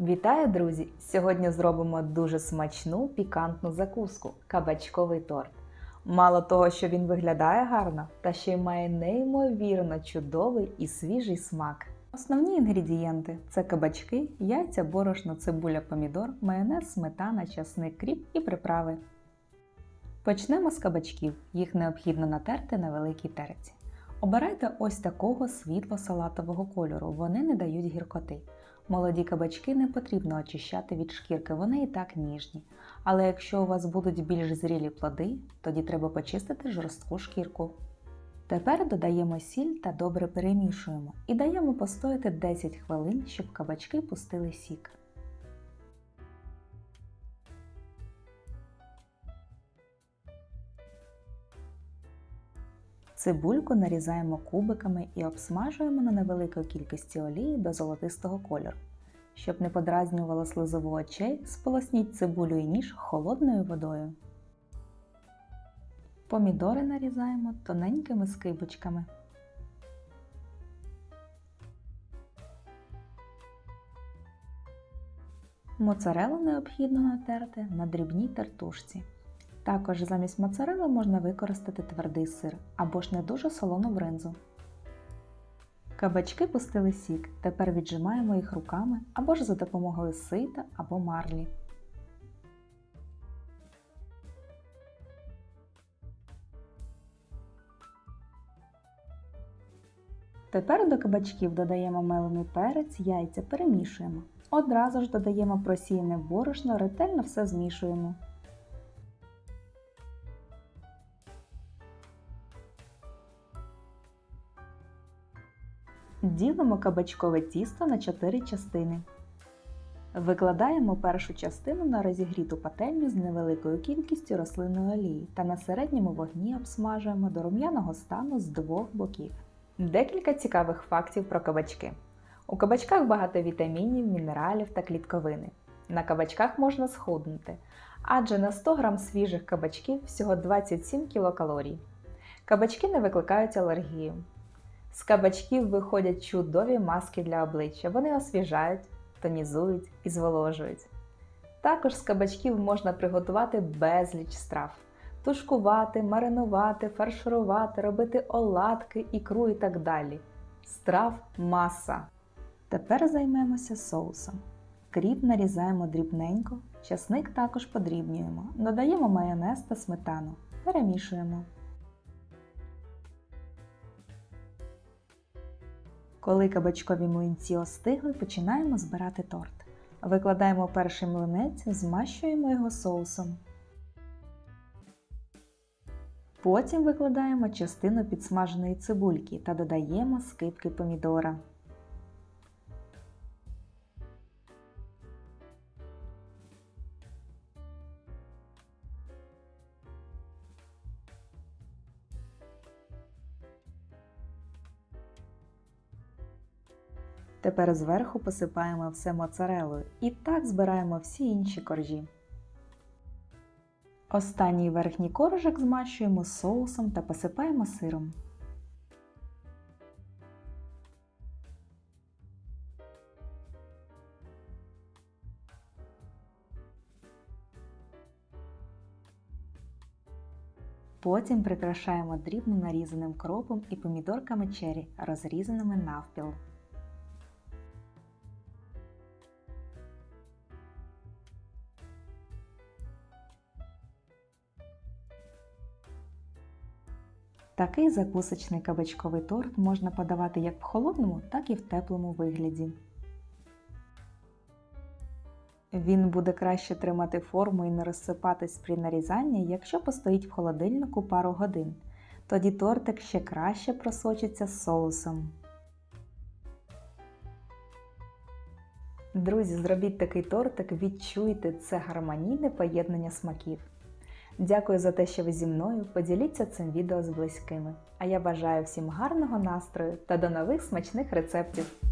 Вітаю, друзі! Сьогодні зробимо дуже смачну пікантну закуску кабачковий торт. Мало того, що він виглядає гарно, та ще й має неймовірно чудовий і свіжий смак. Основні інгредієнти це кабачки, яйця, борошно, цибуля, помідор, майонез, сметана, часник, кріп і приправи. Почнемо з кабачків. Їх необхідно натерти на великій терці. Обирайте ось такого світло-салатового кольору, вони не дають гіркоти. Молоді кабачки не потрібно очищати від шкірки, вони і так ніжні. Але якщо у вас будуть більш зрілі плоди, тоді треба почистити жорстку шкірку. Тепер додаємо сіль та добре перемішуємо і даємо постояти 10 хвилин, щоб кабачки пустили сік. Цибульку нарізаємо кубиками і обсмажуємо на невеликій кількості олії до золотистого кольору. Щоб не подразнювало слизову очей, сполосніть цибулю і ніж холодною водою. Помідори нарізаємо тоненькими скибочками. Моцарелу необхідно натерти на дрібній тертушці. Також замість моцарели можна використати твердий сир або ж не дуже солону бринзу. Кабачки пустили сік, тепер віджимаємо їх руками або ж за допомогою сита або марлі. Тепер до кабачків додаємо мелений перець, яйця, перемішуємо. Одразу ж додаємо просіяне борошно, ретельно все змішуємо. Ділимо кабачкове тісто на 4 частини. Викладаємо першу частину на розігріту пательню з невеликою кількістю рослинної олії та на середньому вогні обсмажуємо до рум'яного стану з двох боків. Декілька цікавих фактів про кабачки. У кабачках багато вітамінів, мінералів та клітковини. На кабачках можна схуднути, адже на 100 г свіжих кабачків всього 27 кілокалорій. Кабачки не викликають алергію. З кабачків виходять чудові маски для обличчя. Вони освіжають, тонізують і зволожують. Також з кабачків можна приготувати безліч страв: тушкувати, маринувати, фарширувати, робити оладки, ікру і так далі. Страв маса. Тепер займемося соусом. Кріп нарізаємо дрібненько, часник також подрібнюємо, додаємо майонез та сметану, перемішуємо. Коли кабачкові млинці остигли, починаємо збирати торт. Викладаємо перший млинець, змащуємо його соусом. Потім викладаємо частину підсмаженої цибульки та додаємо скипки помідора. Тепер зверху посипаємо все моцарелою і так збираємо всі інші коржі. Останній верхній коржик змащуємо соусом та посипаємо сиром. Потім прикрашаємо дрібно нарізаним кропом і помідорками чері, розрізаними навпіл. Такий закусочний кабачковий торт можна подавати як в холодному, так і в теплому вигляді. Він буде краще тримати форму і не розсипатись при нарізанні, якщо постоїть в холодильнику пару годин. Тоді тортик ще краще просочиться з соусом. Друзі, зробіть такий тортик, відчуйте це гармонійне поєднання смаків. Дякую за те, що ви зі мною. Поділіться цим відео з близькими. А я бажаю всім гарного настрою та до нових смачних рецептів!